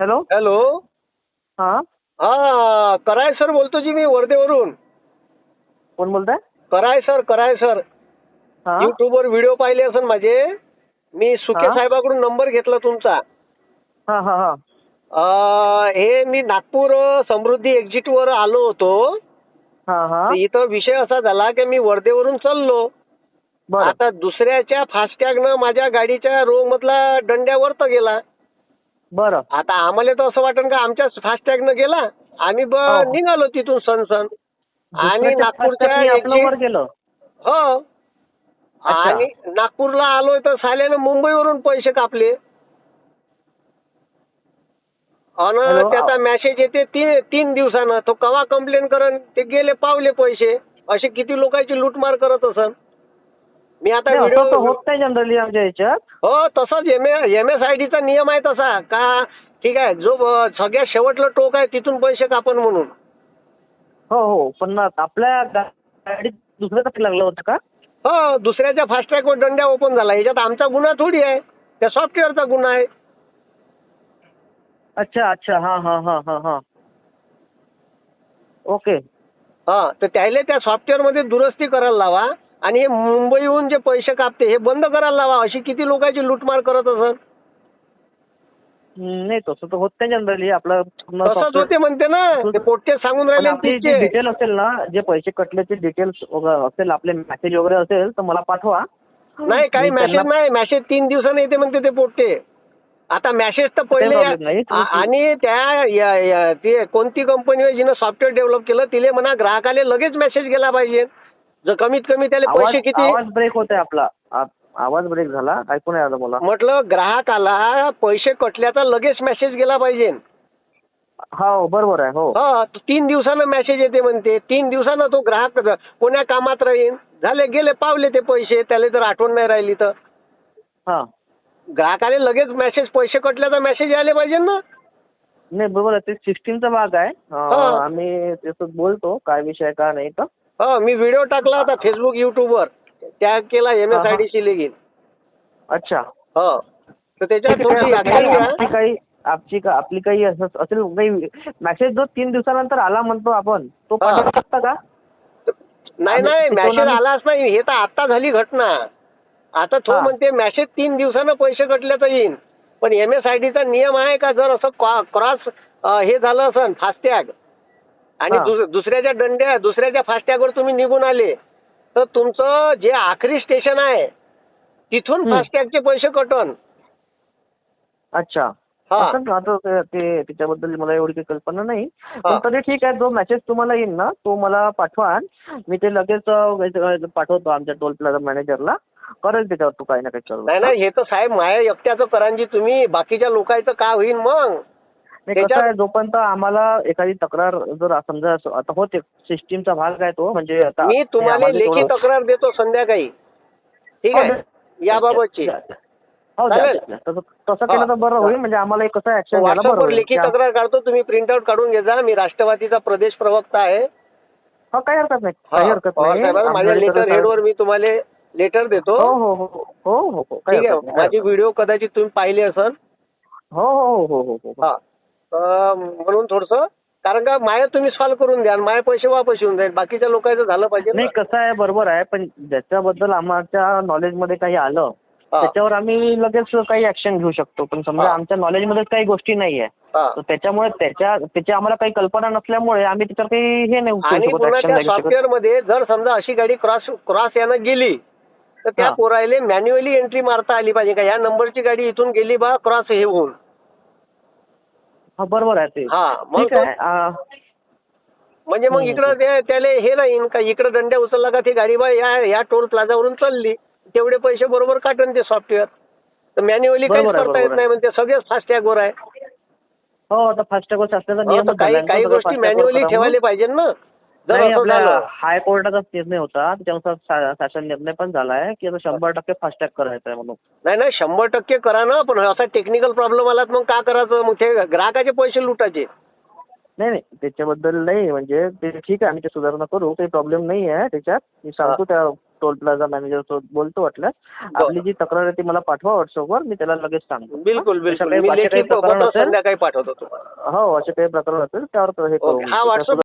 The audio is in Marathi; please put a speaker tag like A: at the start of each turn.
A: हॅलो?
B: हॅलो?
A: हां?
B: हा कराय सर बोलतो जी मी वर्धेवरून.
A: कोण बोलताय?
B: कराय सर कराय सर.
A: हां?
B: युट्यूबवर व्हिडिओ पाहिले असन माझे. मी सुके
A: हा?
B: साहेबाकडून नंबर घेतला तुमचा.
A: हां हां हां.
B: अं, हे मी नागपूर अं, समृद्धी एक्झिटवर आलो होतो.
A: हां हां.
B: इथं विषय असा झाला की मी वर्धेवरून चाललो.
A: बरं.
B: आता दुसऱ्याच्या फास्टॅगनं माझ्या गाडीच्या रो मधला डंड्यावर तर गेला.
A: बरं.
B: आता आम्हाला तर असं वाटन का आमच्या फास्टॅगनं गेला आम्ही ब
A: हो.
B: निघालो तिथून सण सण. आणि नागपूरच्या
A: आपलं वर गेलं.
B: हो.
A: अच्छा.
B: आणि नागपूरला आलोय तर साल्यानं मुंबईवरून पैसे कापले. आणि
A: हॅलो,
B: त्याचा मेसेज येते तीन तीन दिवसानं. तो कवा कंप्लेन करन ते गेले पावले पैसे. असे किती लोकांची लूटमार करत असन. मी आता
A: नाही, असं तर
B: व्हिडिओ
A: होत नाही जनरली आमच्या ह्याच्यात.
B: हो तसंच एम एम एस आय डीचा नियम आहे तसा. का ठीक आहे जो ब- सगळ्यात शेवटलं टोक आहे तिथून पैसे कापन म्हणून.
A: हो हो पण आपल्या गा- गाडीत दुसऱ्यासाठी लागलं होतं का?
B: हो दुसऱ्याच्या फास्टॅगवर दंड्या ओपन झाला. याच्यात आमचा गुन्हा थोडी आहे. त्या सॉफ्टवेअरचा गुन्हा आहे.
A: अच्छा अच्छा हां हां हां हां हां. ओके
B: हा तर त्याला त्या सॉफ्टवेअरमध्ये दुरुस्ती करायला लावा. आणि हे मुंबईहून जे पैसे कापते हे बंद करायला लावा. अशी किती लोकांची लूटमार करत असत
A: नाही तसं तर होत नाही जनरली. आपलं पूर्ण
B: तसंच
A: software-
B: होते म्हणते ना. ते पोट्टे सांगून
A: पण
B: राहिले
A: आपली जी
B: तिचे.
A: डिटेल असेल ना जे पैसे कटल्याचे डिटेल्स असेल आपले मेसेज वगैरे असेल तर मला पाठवा.
B: नाही काही
A: मी
B: मॅसेज नाही. मॅसेज तीन दिवसाने येते म्हणते ते पोट्टे. आता मॅसेज तर पहिले
A: problem नाही.
B: आ- आणि त्या या- या- ते कोणती कंपनी जिनं सॉफ्टवेअर डेव्हलप केलं तिले म्हणा ग्राहकाले लगेच मेसेज गेला पाहिजे. जर कमीत कमी त्याला
A: आवाज
B: पैसे किती?
A: आवाज ब्रेक होतोय आपला. आ- आवाज ब्रेक झाला. ऐकून नाही आलं मला
B: म्हटलं ग्राहकाला पैसे कटल्याचा लगेच मेसेज गेला पाहिजे.
A: हो बरोबर आहे हो.
B: हा तो तीन दिवसानं मेसेज येते म्हणते. तीन दिवसानं तो ग्राहक कोण्या कामात राहील झाले गेले पावले ते पैसे. त्याला जर आठवण नाही राहिली तर.
A: हा.
B: ग्राहकाने लगेच मेसेज पैसे कटल्याचा मेसेज यायला पाहिजे ना?
A: नाही बरोबर आहे. ते सिस्टीमचा भाग आहे. अं,
B: हा.
A: आम्ही त्याचं बोलतो. काय विषय आहे, का नाही तर.
B: हा मी व्हिडिओ टाकला होता फेसबुक युट्यूबवर टॅग केला M S I D C लेगीन.
A: अच्छा.
B: हो. तर त्याच्यात थोडी
A: आपली काही आपली का आपली काही असं असेल काही मेसेज जो तीन दिवसानंतर आला म्हणतो आपण तो
B: हा.
A: पाठवू शकता का?
B: नाही नाही मेसेज
A: आम्ही-
B: आलाच नाही. हे तर आता झाली घटना. आता तो
A: हा.
B: म्हणते मेसेज तीन दिवसानं पैसे कटल्याचं येईन. पण एम एस आय डीचा नियम आहे का? जर असं क्रॉस हे झालं असन फास्टॅग आणि. दुस- दुसऱ्याच्या दंड्या दुसऱ्याच्या फास्टॅगवर तुम्ही निघून आले तर तुमचं जे आखरी स्टेशन आहे तिथून. फास्टॅगचे पैसे कटन
A: अच्छा
B: हा.
A: का? आता ते- त्याच्याबद्दल मला एवढी काही कल्पना नाही. पण तरी ठीक आहे जो मेसेज तुम्हाला येईल ना तो मला पाठवा मी ते लगेच पाठवतो आमच्या टोल प्लाझा मॅनेजरला करेल त्याच्यावर तू काही ना काही
B: नाही नाही हे तर साहेब माया एकट्याचं करांजी तुम्ही बाकीच्या लोकांचं काय होईल मग
A: जोपर्यंत आम्हाला एखादी तक्रार जर समजा आता होते सिस्टीमचा भाग आहे तो म्हणजे आता
B: मी
A: हे
B: तुम्हाला लेखी तक्रार देतो संध्याकाळी ठीक
A: हो,
B: आहे. याबाबतची
A: हो. तसं केलं तर बरं
B: हा.
A: होईल म्हणजे आम्हाला एक कसं ऍक्शन बरं
B: लेखी तक्रार काढतो तुम्ही प्रिंटआउट काढून घे जा मी राष्ट्रवादीचा प्रदेश प्रवक्ता आहे
A: हो काही हरकत नाही
B: हा,
A: काही हरकत नाही
B: माझ्या लेटर हेडवर मी तुम्हाला लेटर देतो
A: हो हो हो हो हो हो
B: ठीक आहे माझी व्हिडिओ कदाचित तुम्ही पाहिले असन
A: हो हो हो हो हो हो
B: हा म्हणून थोडस कारण का माया तुम्ही सॉल्व करून द्या माया पैसे वापस येऊन जाईल बाकीच्या लोकांचं झालं पाहिजे.
A: नाही कसं आहे बरोबर आहे पण ज्याच्याबद्दल आमच्या नॉलेजमध्ये काही आलं त्याच्यावर आम्ही लगेच काही ऍक्शन घेऊ शकतो पण समजा. आमच्या नॉलेजमध्ये काही गोष्टी नाही आहे. तर त्याच्यामुळे त्याच्या त्याची आम्हाला काही कल्पना नसल्यामुळे आम्ही त्याच्यावर काही हे नाही
B: सॉफ्टवेअरमध्ये जर समजा अशी गाडी क्रॉस क्रॉस यानं गेली तर त्या. पोरायले मॅन्युअली एंट्री मारता आली पाहिजे का या नंबरची गाडी इथून गेली बा क्रॉस हे होऊन
A: बरोबर आहे ते.
B: हा मग
A: ठीक आहे आ,
B: म्हणजे मग. इकडं ते त्याला हे नाही का इकडं दंड्या उचलला का ती गाडी बा या या टोल प्लाझावरून चालली. तेवढे पैसे बरोबर काटन ते सॉफ्टवेअर तर मॅन्युअली काहीच
A: बरोबर आहे,
B: करता येत
A: बरोबर
B: नाही म्हणजे सगळेच फास्टॅगवर आहे.
A: हो आता फास्टॅग असल्याचा
B: हो,
A: नियम
B: काही काही गोष्टी मॅन्युअली ठेवायला पाहिजे ना.
A: नाही आपल्या हायकोर्टाचा निर्णय होता. त्याच्यानुसार शासन निर्णय पण झाला आहे की आता शंभर टक्के फास्टॅग करायचं आहे म्हणून.
B: नाही नाही शंभर टक्के करा ना पण असा टेक्निकल प्रॉब्लेम आला मग का करायचं? मग ते ग्राहकाचे पैसे लुटायचे.
A: नाही नाही त्याच्याबद्दल नाही म्हणजे ते ठीक आहे आम्ही ते सुधारणा करू काही प्रॉब्लेम नाही आहे त्याच्यात. मी सांगतो त्या टोल प्लाझा मॅनेजर बोलतो वाटल्यास. आपली जी तक्रार आहे ती मला पाठवा व्हॉट्सअपवर मी त्याला लगेच सांगतो.
B: बिलकुल बिलकुल.
A: काही-
B: पाठवतो
A: हो असे काही प्रकरण असेल त्यावर हे करू.
B: हा व्हॉट्सअप